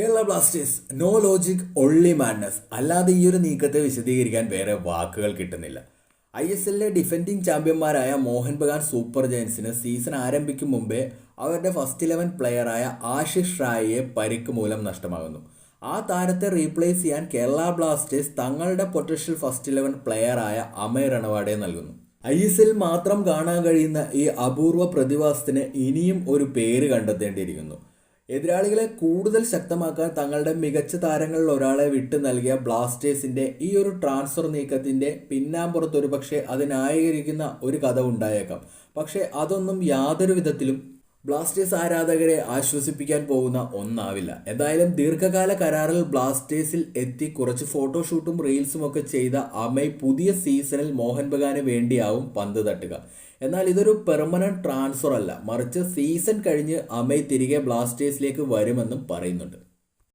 Kerala Blasters no logic only madness അല്ലാതെ ഈ ഒരു നീക്കത്തെ വിശദീകരിക്കാൻ വേറെ വാക്കുകൾ കിട്ടുന്നില്ല. ഐ എസ് എല്ലിലെ ഡിഫൻഡിങ് ചാമ്പ്യന്മാരായ മോഹൻ ബഗാൻ സൂപ്പർ ജയൻസിന് സീസൺ ആരംഭിക്കും മുമ്പേ അവരുടെ ഫസ്റ്റ് ഇലവൻ പ്ലെയറായ ആശിഷ് റായിയെ പരിക്ക് മൂലം നഷ്ടമാകുന്നു. ആ താരത്തെ റീപ്ലേസ് ചെയ്യാൻ കേരള ബ്ലാസ്റ്റേഴ്സ് തങ്ങളുടെ പൊട്ടൻഷ്യൽ ഫസ്റ്റ് ഇലവൻ പ്ലെയറായ അമയ് റണവാഡെ നൽകുന്നു. ഐ എസ് എൽ മാത്രം കാണാൻ കഴിയുന്ന ഈ അപൂർവ പ്രതിഭാസത്തിന് ഇനിയും ഒരു പേര് കണ്ടെത്തേണ്ടിയിരിക്കുന്നു. എതിരാളികളെ കൂടുതൽ ശക്തമാക്കാൻ തങ്ങളുടെ മികച്ച താരങ്ങളിൽ ഒരാളെ വിട്ടു നൽകിയ ബ്ലാസ്റ്റേഴ്സിന്റെ ഈ ഒരു ട്രാൻസ്ഫർ നീക്കത്തിന്റെ പിന്നാമ്പുറത്ത് ഒരു പക്ഷേ അത് ന്യായീകരിക്കുന്ന ഒരു കഥ ഉണ്ടായേക്കാം. പക്ഷേ അതൊന്നും യാതൊരു വിധത്തിലും ബ്ലാസ്റ്റേഴ്സ് ആരാധകരെ ആശ്വസിപ്പിക്കാൻ പോകുന്ന ഒന്നാവില്ല. എന്തായാലും ദീർഘകാല കരാറിൽ ബ്ലാസ്റ്റേഴ്സിൽ എത്തി കുറച്ച് ഫോട്ടോഷൂട്ടും റീൽസും ഒക്കെ ചെയ്ത അമയ് പുതിയ സീസണിൽ മോഹൻ ബഗാന് വേണ്ടിയാവും പന്ത് തട്ടുക. എന്നാൽ ഇതൊരു പെർമനന്റ് ട്രാൻസ്ഫർ അല്ല മറിച്ച് സീസൺ കഴിഞ്ഞ് അമയ് തിരികെ ബ്ലാസ്റ്റേഴ്സിലേക്ക് വരുമെന്നും പറയുന്നുണ്ട്.